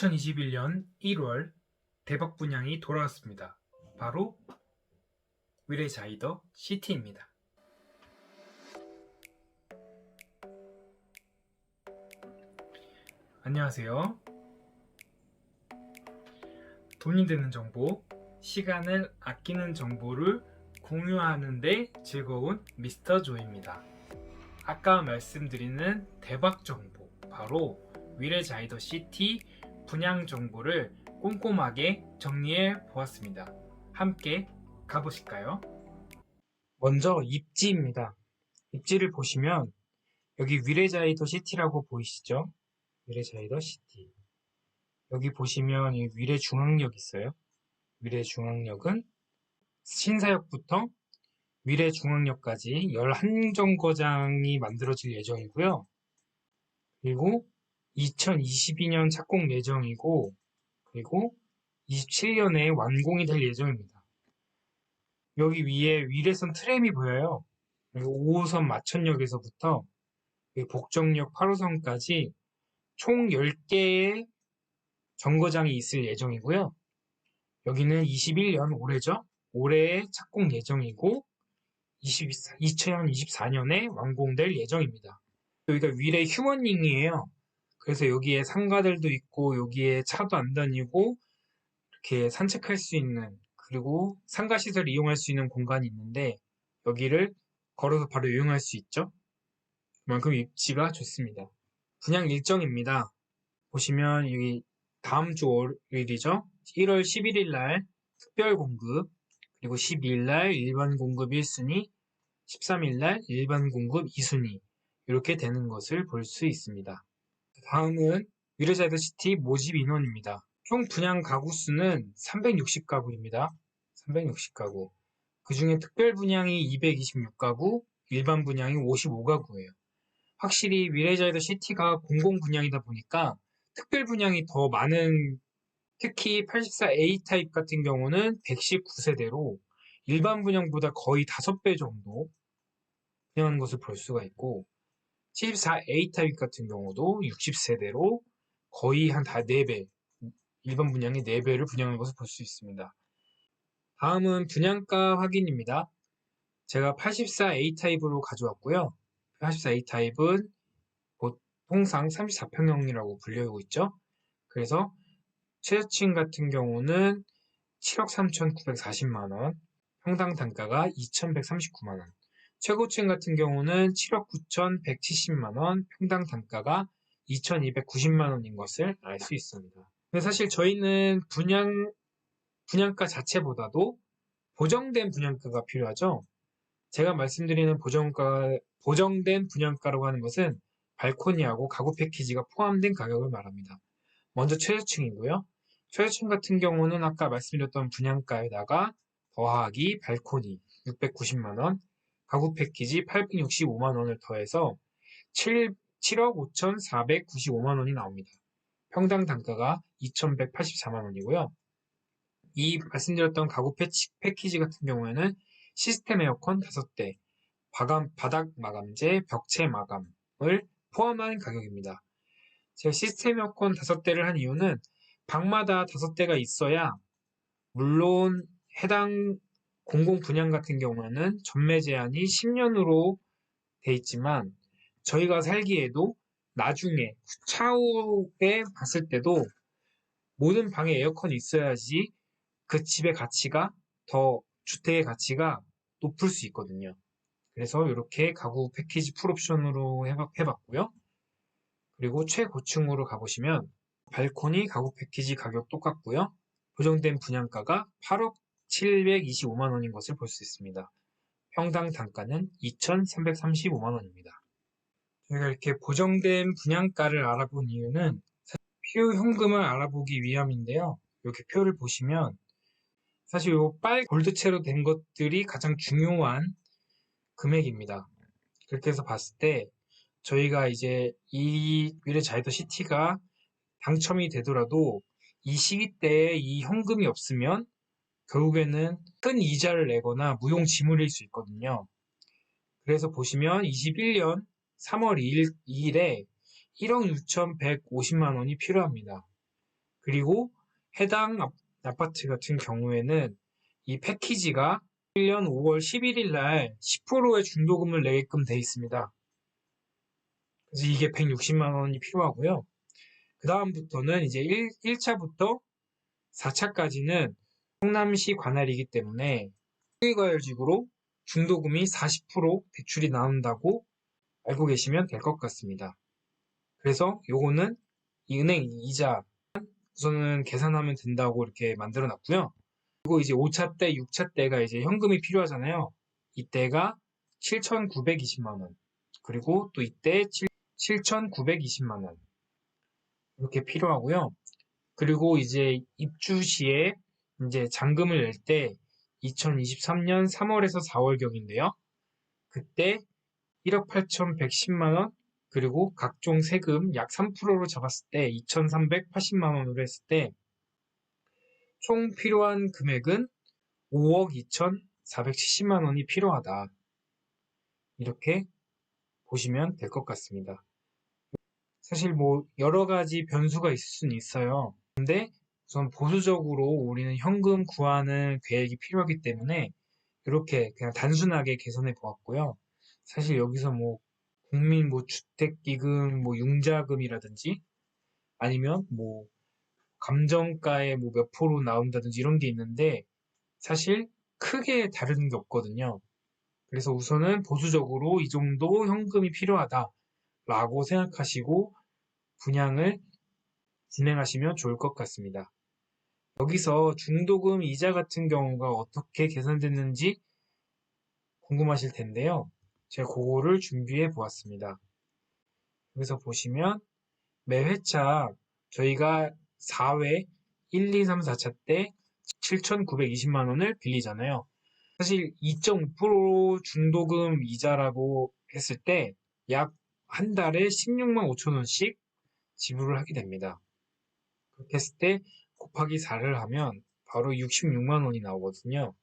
2021년 1월 대박 분양이 돌아왔습니다. 바로 위레자이더 시티입니다. 안녕하세요. 돈이 되는 정보, 시간을 아끼는 정보를 공유하는데 즐거운 미스터 조입니다. 아까 말씀드리는 대박 정보, 바로 위레자이더 시티 분양 정보를 꼼꼼하게 정리해 보았습니다. 함께 가보실까요? 먼저 입지입니다. 입지를 보시면 여기 위레자이더 시티라고 보이시죠? 위레자이더 시티. 여기 보시면 이 위레중앙역 있어요. 위레중앙역은 신사역부터 위례 중앙역까지 11정거장이 만들어질 예정이고요. 그리고 2022년 착공 예정이고, 그리고 27년에 완공이 될 예정입니다. 여기 위에 위례선 트램이 보여요. 그리고 5호선 마천역에서부터 복정역 8호선까지 총 10개의 정거장이 있을 예정이고요. 여기는 21년 올해죠. 올해 착공 예정이고 20, 2024년에 완공될 예정입니다. 여기가 위례 휴먼링이에요. 그래서 여기에 상가들도 있고 여기에 차도 안 다니고 이렇게 산책할 수 있는 그리고 상가 시설 이용할 수 있는 공간이 있는데 여기를 걸어서 바로 이용할 수 있죠. 그만큼 입지가 좋습니다. 분양 일정입니다. 보시면 여기 다음 주 월요일이죠. 1월 11일 날 특별 공급 그리고 12일 날 일반 공급 1순위, 13일 날 일반 공급 2순위 이렇게 되는 것을 볼 수 있습니다. 다음은 위레자이더 시티 모집 인원입니다. 총 분양 가구 수는 360가구입니다. 360가구. 그 중에 특별 분양이 226가구, 일반 분양이 55가구예요. 확실히 위레자이더 시티가 공공 분양이다 보니까 특별 분양이 더 많은 특히 84A 타입 같은 경우는 119세대로 일반 분양보다 거의 5배 정도 분양하는 것을 볼 수가 있고 74A 타입 같은 경우도 60세대로 거의 한 다 4배 일반 분양의 4배를 분양하는 것을 볼 수 있습니다. 다음은 분양가 확인입니다. 제가 84A 타입으로 가져왔고요. 84A 타입은 통상 34평형이라고 불리고 있죠. 그래서 최저층 같은 경우는 7억 3,940만원, 평당 단가가 2,139만원, 최고층 같은 경우는 7억 9,170만원, 평당 단가가 2,290만원인 것을 알 수 있습니다. 근데 사실 저희는 분양, 분양가 자체보다도 보정된 분양가가 필요하죠. 제가 말씀드리는 보정가, 보정된 분양가라고 하는 것은 발코니하고 가구 패키지가 포함된 가격을 말합니다. 먼저 최저층이고요. 최저층 같은 경우는 아까 말씀드렸던 분양가에다가 더하기 발코니 690만원, 가구 패키지 865만 원을 더해서 7, 7억 5,495만 원이 나옵니다. 평당 단가가 2,184만 원이고요. 이 말씀드렸던 가구 패키지 같은 경우에는 시스템 에어컨 5대, 바닥 마감재, 벽체 마감을 포함한 가격입니다. 제가 시스템 에어컨 5대를 한 이유는 방마다 5대가 있어야 물론 해당 공공 분양 같은 경우에는 전매 제한이 10년으로 돼 있지만 저희가 살기에도 나중에 차후에 봤을 때도 모든 방에 에어컨이 있어야지 그 집의 가치가 더 주택의 가치가 높을 수 있거든요. 그래서 이렇게 가구 패키지 풀옵션으로 해봤고요. 그리고 최고층으로 가보시면 발코니 가구 패키지 가격 똑같고요. 보정된 분양가가 8억 725만 원인 것을 볼 수 있습니다. 평당 단가는 2,335만 원입니다. 저희가 이렇게 보정된 분양가를 알아본 이유는 필요 현금을 알아보기 위함인데요. 이렇게 표를 보시면 사실 이빨 골드채로 된 것들이 가장 중요한 금액입니다. 그렇게 해서 봤을 때 저희가 이제 이 미래 자이더 시티가 당첨이 되더라도 이 시기 때에 이 현금이 없으면 결국에는 큰 이자를 내거나 무용 지물일 수 있거든요. 그래서 보시면 21년 3월 2일, 2일에 1억 6,150만 원이 필요합니다. 그리고 해당 아- 아파트 같은 경우에는 이 패키지가 1년 5월 11일 날 10%의 중도금을 내게끔 돼 있습니다. 그래서 이게 160만 원이 필요하고요. 그 다음부터는 이제 1, 1차부터 4차까지는 성남시 관할이기 때문에 수의과열직으로 중도금이 40% 대출이 나온다고 알고 계시면 될 것 같습니다. 그래서 요거는 이 은행 이자 우선은 계산하면 된다고 이렇게 만들어 놨고요. 그리고 이제 5차 때, 6차 때가 이제 현금이 필요하잖아요. 이때가 7,920만 원. 그리고 또 이때 7,920만 원. 이렇게 필요하고요. 그리고 이제 입주 시에 이제 잔금을 낼 때 2023년 3월에서 4월경인데요. 그때 1억 8,110만 원 그리고 각종 세금 약 3%로 잡았을 때 2,380만 원으로 했을 때 총 필요한 금액은 5억 2,470만 원이 필요하다. 이렇게 보시면 될 것 같습니다. 사실 뭐 여러 가지 변수가 있을 수는 있어요. 근데 우선 보수적으로 우리는 현금 구하는 계획이 필요하기 때문에 이렇게 그냥 단순하게 계산해 보았고요. 사실 여기서 뭐 국민 뭐 주택기금 뭐 융자금이라든지 아니면 뭐 감정가에 뭐 몇 프로 나온다든지 이런 게 있는데 사실 크게 다른 게 없거든요. 그래서 우선은 보수적으로 이 정도 현금이 필요하다라고 생각하시고 분양을 진행하시면 좋을 것 같습니다. 여기서 중도금 이자 같은 경우가 어떻게 계산됐는지 궁금하실 텐데요. 제가 그거를 준비해 보았습니다. 여기서 보시면 매 회차 저희가 4회 1, 2, 3, 4차 때 7,920만 원을 빌리잖아요. 사실 2.5% 중도금 이자라고 했을 때 약 한 달에 16만 5천 원씩 지불을 하게 됩니다. 그렇게 했을 때 곱하기 4를 하면 바로 66만 원이 나오거든요.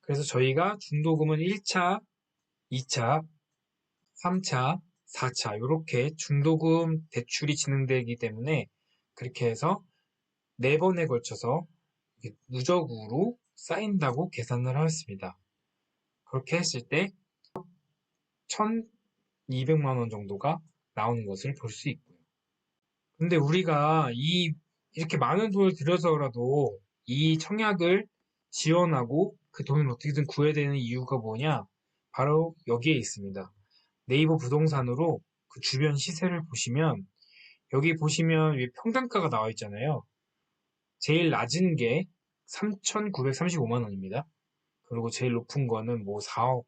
그래서 저희가 중도금은 1차, 2차, 3차, 4차 이렇게 중도금 대출이 진행되기 때문에 그렇게 해서 4번에 걸쳐서 누적으로 쌓인다고 계산을 하였습니다. 그렇게 했을 때 1,200만 원 정도가 나오는 것을 볼 수 있고요. 근데 우리가 이 이렇게 많은 돈을 들여서라도 이 청약을 지원하고 그 돈을 어떻게든 구해야 되는 이유가 뭐냐? 바로 여기에 있습니다. 네이버 부동산으로 그 주변 시세를 보시면 여기 보시면 위 평당가가 나와 있잖아요. 제일 낮은 게 3,935만 원입니다. 그리고 제일 높은 거는 뭐 4억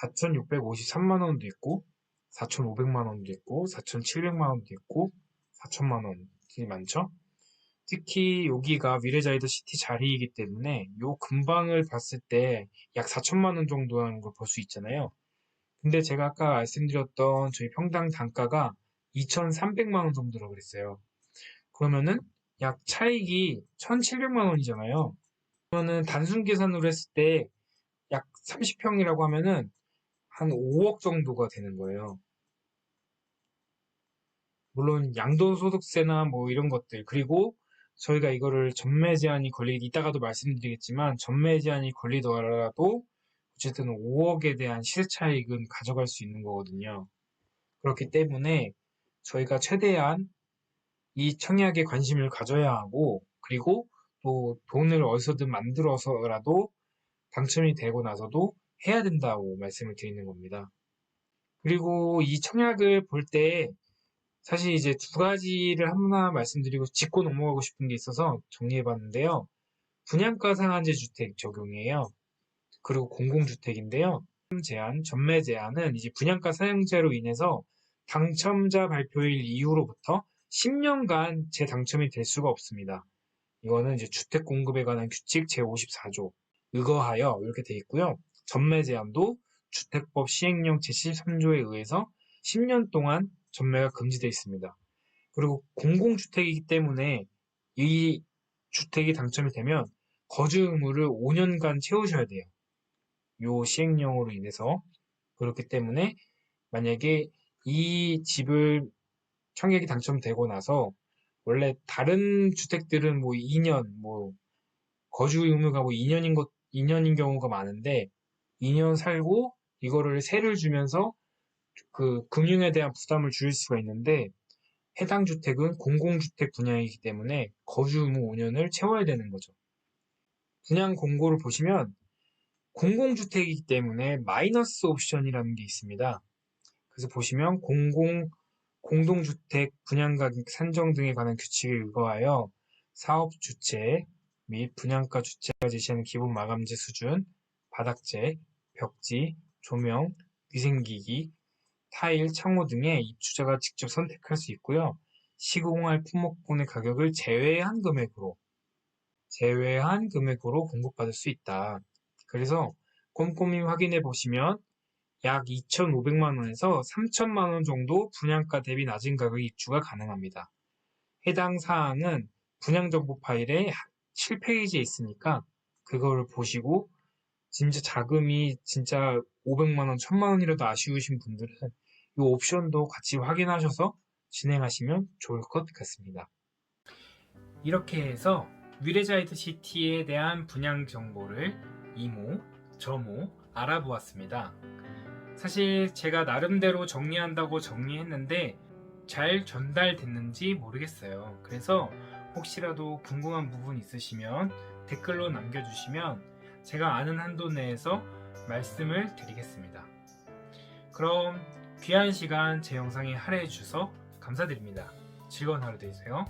4,653만 원도 있고 4,500만 원도 있고 4,700만 원도 있고 4천만 원 이 많죠. 특히 여기가 미래자이더 시티 자리이기 때문에 요 근방을 봤을 때 약 4천만 원 정도 하는 걸 볼 수 있잖아요. 근데 제가 아까 말씀드렸던 저희 평당 단가가 2,300만 원 정도라고 그랬어요. 그러면은 약 차익이 1,700만 원이잖아요. 그러면은 단순 계산으로 했을 때 약 30평이라고 하면은 한 5억 정도가 되는 거예요. 물론 양도소득세나 뭐 이런 것들 그리고 저희가 이거를 전매 제한이 걸리 이따가도 말씀드리겠지만 전매 제한이 걸리더라도 어쨌든 5억에 대한 시세 차익은 가져갈 수 있는 거거든요. 그렇기 때문에 저희가 최대한 이 청약에 관심을 가져야 하고 그리고 또 돈을 어디서든 만들어서라도 당첨이 되고 나서도 해야 된다고 말씀을 드리는 겁니다. 그리고 이 청약을 볼 때 사실 이제 두 가지를 하나 말씀드리고 짚고 넘어가고 싶은 게 있어서 정리해 봤는데요. 분양가 상한제 주택 적용이에요. 그리고 공공주택인데요. 제한, 전매 제한은 이제 분양가 상한제로 인해서 당첨자 발표일 이후로부터 10년간 재당첨이 될 수가 없습니다. 이거는 이제 주택 공급에 관한 규칙 제54조 의거하여 이렇게 돼 있고요. 전매 제한도 주택법 시행령 제13조에 의해서 10년 동안 전매가 금지되어 있습니다. 그리고 공공주택이기 때문에 이 주택이 당첨이 되면 거주 의무를 5년간 채우셔야 돼요. 요 시행령으로 인해서 그렇기 때문에 만약에 이 집을 청약이 당첨되고 나서 원래 다른 주택들은 뭐 2년, 뭐 거주 의무가 뭐 2년인 것 2년인 경우가 많은데 2년 살고 이거를 세를 주면서 그 금융에 대한 부담을 줄일 수가 있는데 해당 주택은 공공주택 분양이기 때문에 거주 의무 5년을 채워야 되는 거죠. 분양 공고를 보시면 공공주택이기 때문에 마이너스 옵션이라는 게 있습니다. 그래서 보시면 공공 공동주택 분양가격 산정 등에 관한 규칙에 의거하여 사업 주체 및 분양가 주체가 제시하는 기본 마감재 수준, 바닥재, 벽지, 조명, 위생기기, 타일, 창호 등의 입주자가 직접 선택할 수 있고요. 시공할 품목군의 가격을 제외한 금액으로 제외한 금액으로 공급받을 수 있다. 그래서 꼼꼼히 확인해 보시면 약 2,500만 원에서 3천만 원 정도 분양가 대비 낮은 가격에 입주가 가능합니다. 해당 사항은 분양정보 파일에 7페이지에 있으니까 그거를 보시고 진짜 자금이 진짜 500만 원, 1000만 원이라도 아쉬우신 분들은 이 옵션도 같이 확인하셔서 진행하시면 좋을 것 같습니다. 이렇게 해서 위레자이드 시티에 대한 분양 정보를 이모, 저모 알아보았습니다. 사실 제가 나름대로 정리한다고 정리했는데 잘 전달됐는지 모르겠어요. 그래서 혹시라도 궁금한 부분 있으시면 댓글로 남겨주시면 제가 아는 한도 내에서 말씀을 드리겠습니다. 그럼 귀한 시간 제 영상에 할애해 주셔서 감사드립니다. 즐거운 하루 되세요.